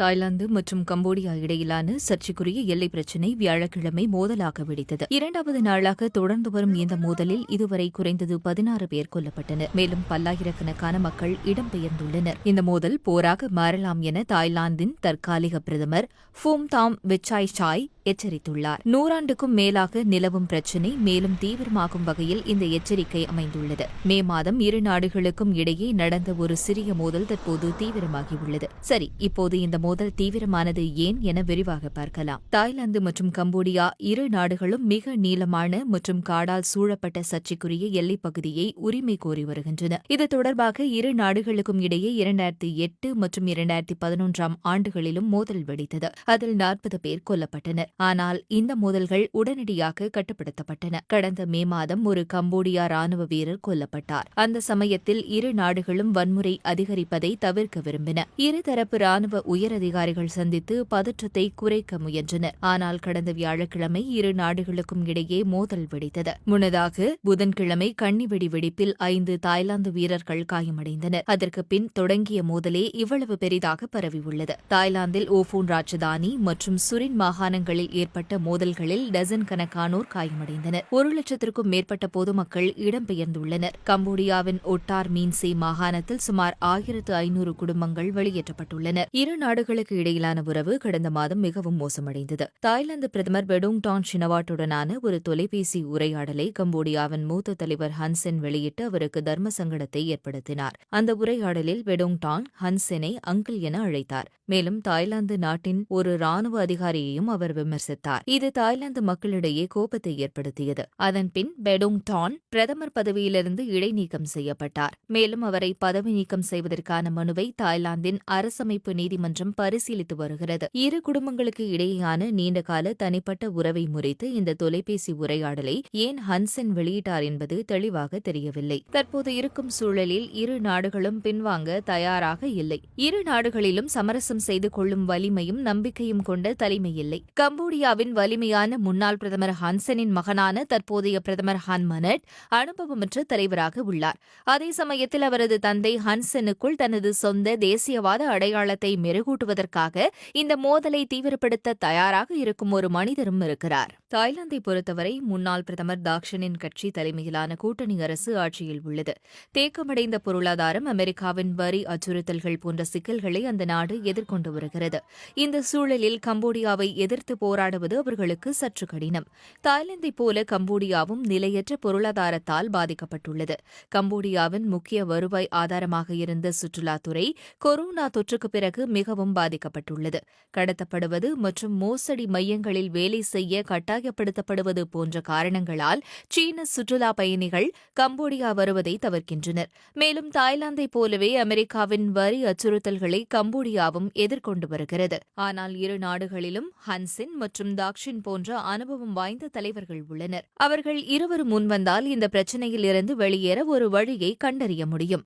Thailand மற்றும் Cambodia இடையிலான சர்ச்சைக்குரிய எல்லை பிரச்சினை வியாழக்கிழமை மோதலாக வெடித்தது. இரண்டாவது நாளாக தொடர்ந்து வரும் இந்த மோதலில் இதுவரை குறைந்தது பதினாறு பேர் கொல்லப்பட்டனர். மேலும் பல்லாயிரக்கணக்கான மக்கள் இடம்பெயர்ந்துள்ளனர். இந்த மோதல் போராக மாறலாம் என தாய்லாந்தின் தற்காலிக பிரதமர் ஃபூம் தாம் விச்சாய் சாய் எச்சரித்துள்ளார். நூறாண்டுக்கும் மேலாக நிலவும் பிரச்சினை மேலும் தீவிரமாகும் வகையில் இந்த எச்சரிக்கை அமைந்துள்ளது. மே மாதம் இரு நாடுகளுக்கும் இடையே நடந்த ஒரு சிறிய மோதல் தற்போது தீவிரமாகியுள்ளது. சரி இப்போது இந்த மோதல் தீவிரமானது ஏன் என விரிவாக பார்க்கலாம். தாய்லாந்து மற்றும் கம்போடியா இரு நாடுகளும் மிக நீளமான மற்றும் காடால் சூழப்பட்ட சர்ச்சைக்குரிய எல்லைப் பகுதியை உரிமை கோரி வருகின்றன. இது தொடர்பாக இரு நாடுகளுக்கும் இடையே இரண்டாயிரத்தி எட்டு மற்றும் இரண்டாயிரத்தி பதினொன்றாம் ஆண்டுகளிலும் மோதல் வெடித்தது. அதில் நாற்பது பேர் கொல்லப்பட்டனர். ஆனால் இந்த மோதல்கள் உடனடியாக கட்டுப்படுத்தப்பட்டன. கடந்த மே மாதம் ஒரு கம்போடியா ராணுவ வீரர் கொல்லப்பட்டார். அந்த சமயத்தில் இரு நாடுகளும் வன்முறை அதிகரிப்பதை தவிர்க்க விரும்பின. இருதரப்பு ராணுவ உயரதிகாரிகள் சந்தித்து பதற்றத்தை குறைக்க முயன்றனர். ஆனால் கடந்த வியாழக்கிழமை இரு நாடுகளுக்கும் இடையே மோதல் வெடித்தது. முன்னதாக புதன்கிழமை கண்ணிவெடி வெடிப்பில் ஐந்து தாய்லாந்து வீரர்கள் காயமடைந்தனர். அதற்கு பின் தொடங்கிய மோதலே இவ்வளவு பெரிதாக பரவியுள்ளது. தாய்லாந்தில் ஓபூன் ராஜதானி மற்றும் சுரின் மாகாணங்களில் ஏற்பட்ட மோதல்களில் டசன் கணக்கானோர் காயமடைந்தனர். ஒரு லட்சத்திற்கும் மேற்பட்ட பொதுமக்கள் இடம்பெயர்ந்துள்ளனர். கம்போடியாவின் ஒட்டார் மீன்சே மாகாணத்தில் சுமார் ஆயிரத்து ஐநூறு குடும்பங்கள் வெளியேற்றப்பட்டுள்ளனர் இரு நாடுகளுக்கு இடையிலான உறவு கடந்த மாதம் மிகவும் மோசமடைந்தது. தாய்லாந்து பிரதமர் பெடோங் டான் ஷினவாட்டுடனான ஒரு தொலைபேசி உரையாடலை கம்போடியாவின் மூத்த தலைவர் ஹன்சென் வெளியிட்டு அவருக்கு தர்ம சங்கடத்தை ஏற்படுத்தினார். அந்த உரையாடலில் பெடோங்டாங் ஹன்செனை அங்கிள் என அழைத்தார். மேலும் தாய்லாந்து நாட்டின் ஒரு ராணுவ அதிகாரியையும் அவர் விமர்சித்தார். இது தாய்லாந்து மக்களிடையே கோபத்தை ஏற்படுத்தியது. அதன்பின் பெடோங் டான் பிரதமர் பதவியிலிருந்து இடைநீக்கம் செய்யப்பட்டார். மேலும் அவரை பதவி நீக்கம் செய்வதற்கான மனுவை தாய்லாந்தின் அரசமைப்பு நீதிமன்றம் பரிசீலித்து வருகிறது. இரு குடும்பங்களுக்கு இடையேயான நீண்டகால தனிப்பட்ட உறவை முறித்து இந்த தொலைபேசி உரையாடலை ஏன் ஹன்சென் வெளியிட்டார் என்பது தெளிவாக தெரியவில்லை. தற்போது இருக்கும் சூழலில் இரு நாடுகளும் பின்வாங்க தயாராக இல்லை. இரு நாடுகளிலும் சமரசம் செய்து கொள்ளும் வலிமையும் நம்பிக்கையும் கொண்ட தலைமை இல்லை. கம்போடியாவின் வலிமையான முன்னாள் பிரதமர் ஹன்சனின் மகனான தற்போதைய பிரதமர் ஹன்மனட் அனுபவமற்ற தலைவராக உள்ளார். அதே சமயத்தில் அவரது தந்தை ஹன்சனுக்குள் தனது சொந்த தேசியவாத அடையாளத்தை மெருகூட்டுவதற்காக இந்த மோதலை தீவிரப்படுத்த தயாராக இருக்கும் ஒரு மனிதரும் இருக்கிறார். தாய்லாந்தை பொறுத்தவரை முன்னாள் பிரதமர் தாக்ஷனின் கட்சி தலைமையிலான கூட்டணி அரசு ஆட்சியில் உள்ளது. தேக்கமடைந்த பொருளாதாரம் அமெரிக்காவின் வரி அச்சுறுத்தல்கள் போன்ற சிக்கல்களை அந்த நாடு எதிர்கொண்டு வருகிறது. இந்த சூழலில் கம்போடியாவை எதிர்த்து போராடுவது அவர்களுக்கு சற்று கடினம். தாய்லாந்தைப் போல கம்போடியாவும் நிலையற்ற பொருளாதாரத்தால் பாதிக்கப்பட்டுள்ளது. கம்போடியாவின் முக்கிய வருவாய் ஆதாரமாக இருந்த சுற்றுலாத்துறை கொரோனா தொற்றுக்கு பிறகு மிகவும் பாதிக்கப்பட்டுள்ளது. கடத்தப்படுவது மற்றும் மோசடி மையங்களில் வேலை செய்ய கட்டாயப்படுத்தப்படுவது போன்ற காரணங்களால் சீன சுற்றுலா பயணிகள் கம்போடியா வருவதை தவிர்க்கின்றனர். மேலும் தாய்லாந்தைப் போலவே அமெரிக்காவின் வரி அச்சுறுத்தல்களை கம்போடியாவும் எதிர்கொண்டு வருகிறது. ஆனால் இரு நாடுகளிலும் ஹன்சின் மற்றும் தாக்ஷின் போன்ற அனுபவம் வாய்ந்த தலைவர்கள் உள்ளனர். அவர்கள் இருவரும் முன்வந்தால் இந்த பிரச்சினையில் இருந்து வெளியேற ஒரு வழியை கண்டறிய முடியும்.